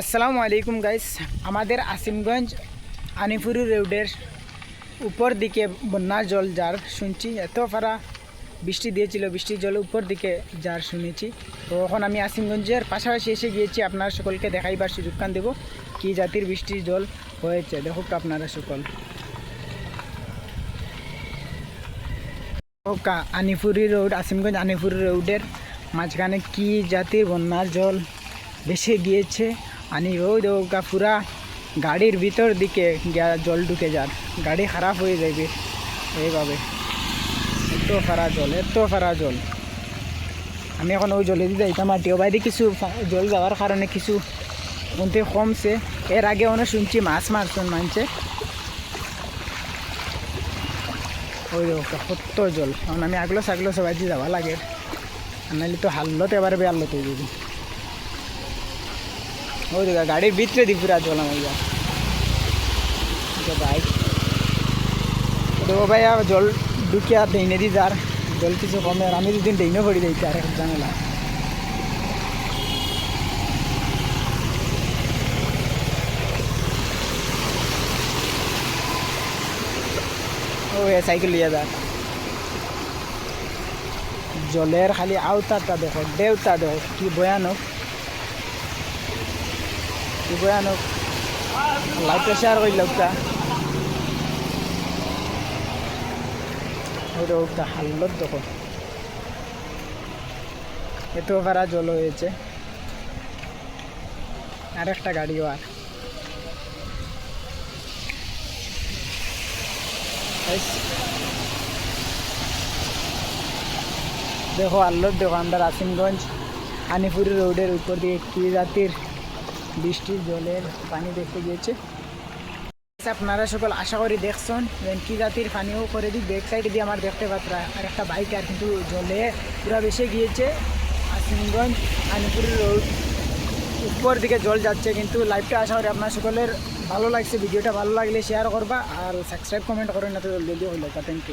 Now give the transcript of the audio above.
আসসালামু আলাইকুম গাইস। আমাদের আসিমগঞ্জ আনিপুরি রোডের উপর দিকে বন্যার জল যার শুনছি, এত ফারা বৃষ্টি দিয়েছিল, বৃষ্টির জল উপর দিকে যার শুনেছি। তো এখন আমি আসিমগঞ্জের পাশাপাশি এসে গিয়েছি, আপনার সকলকে দেখাইবার সুযোগ কান দেবো, কী জাতির বৃষ্টির জল হয়েছে দেখুক আপনারা সকল। আনিপুরি রোড, আসিমগঞ্জ আনিপুরি রোডের মাঝখানে কি জাতির বন্যার জল ভেসে গিয়েছে আনি ওই ওকা পুরা গাড়ির ভিতর দিকে জল ঢুকে যার। গাড়ি খারাপ হয়ে যাবে এইভাবে। এত ফারা জল, এত ফারা জল। আমি এখন ওই জলে দিতে যাইতাম আর টিও বাইরে কিছু জল যাওয়ার কারণে কিছু মধ্যে কমছে। এর আগে অনেক শুনছি মাছ মারছেন মানছে। ওই কত জল। কারণ আমি আগলো সাগলো সবাই দিয়ে যাওয়া লাগে। নাহলে তো হাল্লত এবারে বেয়াল্লত হয়ে যাবি ওই দেখা গাড়ির ভিতরে দি পুরা জল আমার যা বাইক তো ভাই আর জল ঢুকিয়া ডেইনে দি যার জল কিছু কমে আর আমি দুদিন ডেইনে পড়ি যাইছি আর এক জানালা ও এ সাইকেল লিয়ে যা জলের খালি আওতাটা দেখো দেওতা দেখো কি ভয়ানক ওই দেখো এত ভাড়া জল হয়েছে আর একটা গাড়িও আর। দেখো আল্লোর দোকানদার আসিমগঞ্জ হানিপুরি রোডের উপর দিয়ে কি জাতির বৃষ্টির জলের পানি দেখতে গিয়েছে। আপনারা সকল আশা করি দেখছেন। কি জাতির পানিও করে দিই ব্যাক সাইডে দিয়ে আমার দেখতে পাত্রা আর একটা বাইক আর কিন্তু জলে পুরো বেসে গিয়েছে। আর আসিমগঞ্জ হানিপুরি রোড উপর দিকে জল যাচ্ছে কিন্তু লাইভটা আশা করি আপনার সকলের ভালো লাগছে। ভিডিওটা ভালো লাগলে শেয়ার করবা আর সাবস্ক্রাইব কমেন্ট করেন না তো জলদি হইল থ্যাংক ইউ